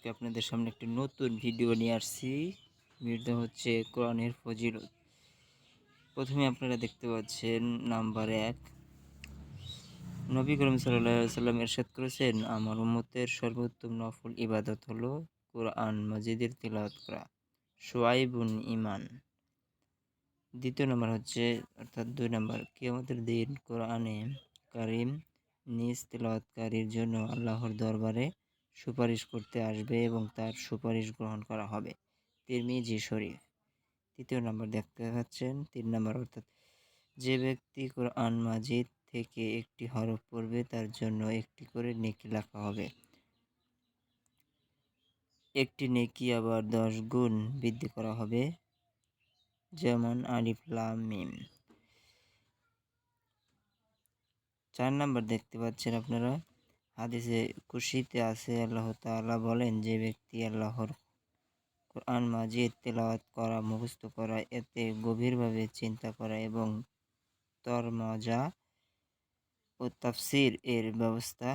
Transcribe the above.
আজকে আপনাদের সামনে একটি নতুন ভিডিও নিয়ে আসছি। ভিডিও হচ্ছে কোরআনের ফজিলত। প্রথমে আপনারা দেখতে পাচ্ছেন নাম্বার এক। নবী করিম সাল্লাম এরশাদ করেছেন, আমার উম্মতের সর্বোত্তম নফল ইবাদত হলো কোরআন মজিদের তিলাওয়াত করা। সোয়াইবুন ইমান দ্বিতীয় নম্বর হচ্ছে, অর্থাৎ দুই নম্বর, কিয়ামতের দিন কোরআনে কারিম নিজ তেলাওয়াতকারীর জন্য আল্লাহর দরবারে সুপারিশ করতে আসবে এবং তার সুপারিশ গ্রহণ করা হবে। তিরমিজি শরীফ। তৃতীয় নম্বর দেখতে পাচ্ছেন, তিন নম্বর অর্থাৎ যে ব্যক্তি কোরআন মাজিদ থেকে একটি হরফ পড়বে, তার জন্য একটি করে নেকি লেখা হবে। একটি নেকি আবার দশ গুণ বৃদ্ধি করা হবে, যেমন আলিফ মিম। চার নাম্বার দেখতে পাচ্ছেন আপনারা হাদিসে খুশিতে আছে, আল্লাহ তাআলা বলেন, যে ব্যক্তি আল্লাহর কোরআন মাজিদ তেলাওয়াত করা, মুখস্থ করা, এতে গভীরভাবে চিন্তা করা এবং তর মজা ও তাফসির এর ব্যবস্থা